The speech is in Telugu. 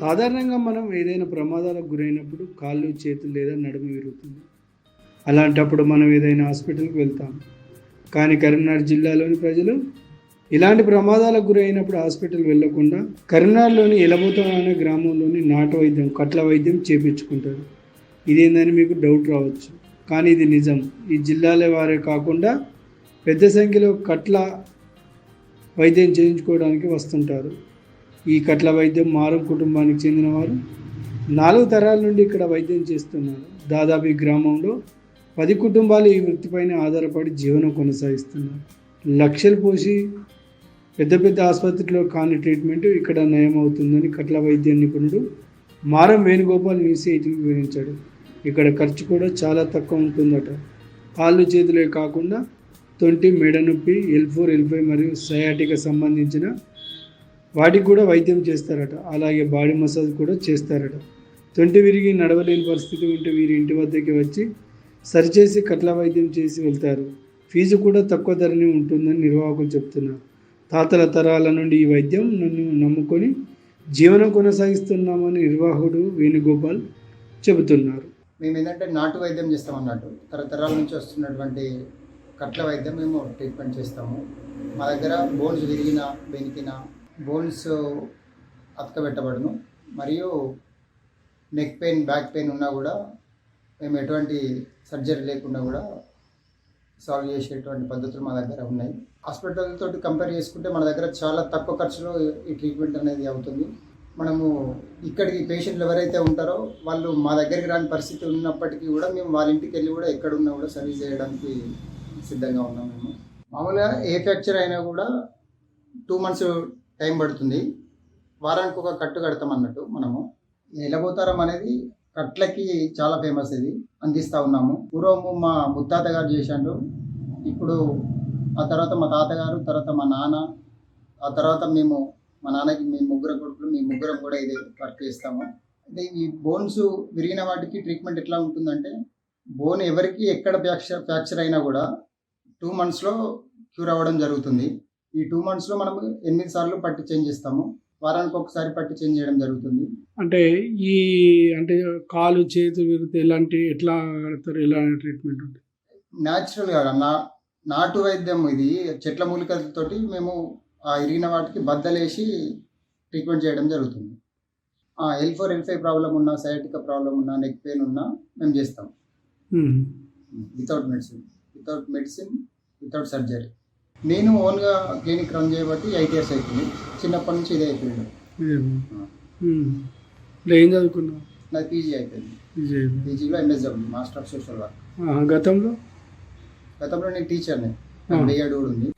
సాధారణంగా మనం ఏదైనా ప్రమాదాలకు గురైనప్పుడు కాళ్ళు చేతులు లేదా నడుము విరుగుతుంది. అలాంటప్పుడు మనం ఏదైనా హాస్పిటల్కి వెళ్తాం. కానీ కరీంనగర్ జిల్లాలోని ప్రజలు ఇలాంటి ప్రమాదాలకు గురైనప్పుడు హాస్పిటల్ వెళ్ళకుండా కరీంనగర్లోని ఎలబోతం అనే గ్రామంలోని నాటు వైద్యం కట్ల వైద్యం చేపించుకుంటారు. ఇదేందని మీకు డౌట్ రావచ్చు. కానీ ఇది నిజం. ఈ జిల్లాల వారే కాకుండా పెద్ద సంఖ్యలో కట్ల వైద్యం చేయించుకోవడానికి వస్తుంటారు. ఈ కట్ల వైద్యం మారం కుటుంబానికి చెందినవారు. నాలుగు తరాల నుండి ఇక్కడ వైద్యం చేస్తున్నారు. దాదాపు ఈ గ్రామంలో పది కుటుంబాలు ఈ వృత్తిపైన ఆధారపడి జీవనం కొనసాగిస్తున్నారు. లక్షలు పోసి పెద్ద పెద్ద ఆసుపత్రిలో కాని ట్రీట్మెంట్ ఇక్కడ నయం అవుతుందని కట్ల వైద్య నిపుణుడు మారం వేణుగోపాల్ న్యూస్ ఎయిటీకి వివరించాడు. ఇక్కడ ఖర్చు కూడా చాలా తక్కువ ఉంటుందట. కాళ్ళు చేతులే కాకుండా తొంటి మెడ నొప్పి ఎల్ ఫోర్ ఎల్ ఫైవ్ మరియు సయాటికి సంబంధించిన వాటికి కూడా వైద్యం చేస్తారట. అలాగే బాడీ మసాజ్ కూడా చేస్తారట. తొంటి విరిగి నడవలేని పరిస్థితి ఉంటే వీరి ఇంటి వద్దకి వచ్చి సరిచేసి కట్ల వైద్యం చేసి వెళ్తారు. ఫీజు కూడా తక్కువ ధరనే ఉంటుందని నిర్వాహకులు చెప్తున్నారు. తాతల తరాల నుండి ఈ వైద్యం నన్ను నమ్ముకొని జీవనం కొనసాగిస్తున్నామని నిర్వాహకుడు వేణుగోపాల్ చెబుతున్నారు. మేము ఏంటంటే నాటు వైద్యం చేస్తాం అన్నట్టు. తరతరాల నుంచి వస్తున్నటువంటి కట్ల వైద్యం మేము ట్రీట్మెంట్ చేస్తాము. మా దగ్గర బోన్స్ విరిగిన బెనికిన బోన్స్ అతకబెట్టబడును. మరియు నెక్ పెయిన్ బ్యాక్ పెయిన్ ఉన్నా కూడా మేము ఎటువంటి సర్జరీ లేకుండా కూడా సాల్వ్ చేసేటువంటి పద్ధతులు మా దగ్గర ఉన్నాయి. హాస్పిటల్ తోటి కంపేర్ చేసుకుంటే మన దగ్గర చాలా తక్కువ ఖర్చులో ఈ ట్రీట్మెంట్ అనేది అవుతుంది. మనము ఇక్కడికి పేషెంట్లు ఎవరైతే ఉంటారో వాళ్ళు మా దగ్గరికి రాని పరిస్థితి ఉన్నప్పటికీ కూడా మేము వాళ్ళ ఇంటికి వెళ్ళి కూడా ఎక్కడున్నా కూడా సర్వీస్ చేయడానికి సిద్ధంగా ఉన్నాం మేము. మామూలుగా ఏ ఫ్రాక్చర్ అయినా కూడా టూ మంత్స్ టైం పడుతుంది. వారానికి ఒక కట్టు కడతాం అన్నట్టు మనము. నిలబోతారం అనేది కట్లకి చాలా ఫేమస్ ఇది. అందిస్తూ ఉన్నాము. పూర్వము మా ముత్తాత గారు చేశాడు. ఇప్పుడు ఆ తర్వాత మా తాతగారు తర్వాత మా నాన్న ఆ తర్వాత మేము మా నాన్నకి మీ ముగ్గురు కొడుకులు మీ ముగ్గురం కూడా ఇది వర్క్ చేస్తాము. అంటే ఈ బోన్స్ విరిగిన వాటికి ట్రీట్మెంట్ ఎట్లా ఉంటుందంటే బోన్ ఎవరికి ఎక్కడ ఫ్రాక్చర్ ఫ్రాక్చర్ అయినా కూడా టూ మంత్స్లో క్యూర్ అవ్వడం జరుగుతుంది. ఈ టూ మంత్స్లో మనము ఎనిమిది సార్లు పట్టి చేంజ్ చేస్తాము. వారానికి ఒకసారి పట్టి చేంజ్ చేయడం జరుగుతుంది. అంటే ఈ అంటే కాలు చేతులు విరిగితే ఎలాంటి ఎట్లా కడతారు ఎలాంటి ట్రీట్మెంట్ ఉంటుంది? న్యాచురల్గా నా నాటు వైద్యం ఇది. చెట్ల మూలికలతోటి మేము ఆ ఇరిగిన వాటికి బద్దలేసి ట్రీట్మెంట్ చేయడం జరుగుతుంది. L four L five problem ఉన్నా సయాటిక ప్రాబ్లం ఉన్నా నెక్ పెయిన్ ఉన్నా మేము చేస్తాం. Without medicine without medicine without surgery నేను ఓన్గా క్లినిక్ రన్ చేయబట్టి ఎయిట్ ఇయర్స్ అవుతుంది చిన్నప్పటి నుంచి ఇదే అయిపోయింది. ఇప్పుడు ఏం చదువుకున్నావు? నాది పీజీ అయిపోయింది. పీజీలో MSW master of social work. గతంలో? గతంలో నేను టీచర్ని. బిఎడ్ కూడా ఉంది.